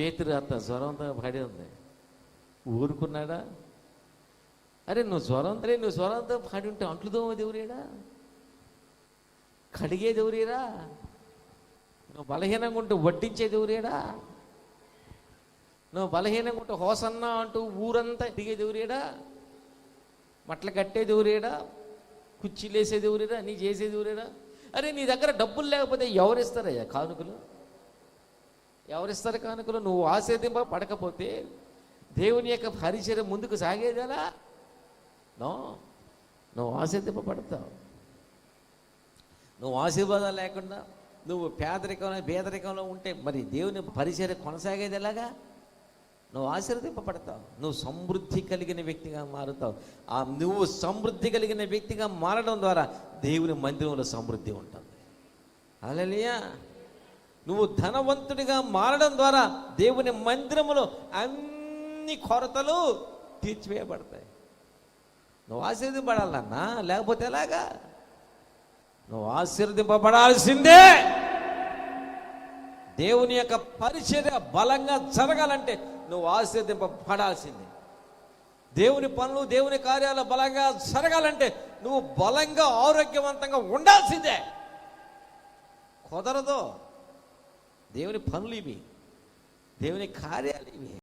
పేతురు అంత జ్వరంతో పడి ఉంది. ఊరుకున్నాడా? అరే నువ్వు జ్వరం అరే నువ్వు జ్వరంతో పాడి ఉంటే అంట్లు దోమ దేవురేడా కడిగే దేవురేరా నువ్వు బలహీనంగా ఉంటే వడ్డించే దేవురేడా నువ్వు బలహీనంగా ఉంటే హోసన్నా అంటూ ఊరంతా దిగే దేవురేడా మట్ల కట్టే దేవురేడా కుర్చీలేసే దేవురేడా నీ చేసే దేవురేడా అరే నీ దగ్గర డబ్బులు లేకపోతే ఎవరిస్తారయ్యా కానుకలు? ఎవరిస్తారు కానుకలు నువ్వు ఆశీర్దింప పడకపోతే దేవుని యొక్క పరిచయం ముందుకు సాగేదేలా? నో. నువ్వు ఆశీర్దింప పడతావు. నువ్వు ఆశీర్వాదాలు లేకుండా నువ్వు పేదరికంలో పేదరికంలో ఉంటే మరి దేవుని పరిచయం కొనసాగేది ఎలాగా నువ్వు ఆశీర్వదింపబడతావు నువ్వు సమృద్ధి కలిగిన వ్యక్తిగా మారుతావు. ఆ నువ్వు సమృద్ధి కలిగిన వ్యక్తిగా మారడం ద్వారా దేవుని మందిరంలో సమృద్ధి ఉంటుంది. అలలియా నువ్వు ధనవంతుడిగా మారడం ద్వారా దేవుని మందిరములో అన్ని కొరతలు తీర్చివేయబడతాయి. నువ్వు ఆశీర్వదింపడాలన్నా లేకపోతే ఎలాగా? నువ్వు ఆశీర్దింపబడాల్సిందే దేవుని యొక్క పరిచర్య బలంగా జరగాలంటే నువ్వు ఆశీర్దింపబడాల్సిందే దేవుని పనులు దేవుని కార్యాలు బలంగా జరగాలంటే నువ్వు బలంగా ఆరోగ్యవంతంగా ఉండాల్సిందే. కుదరదు. దేవుని పనులు ఇవి. దేవుని కార్యాలు ఇవి.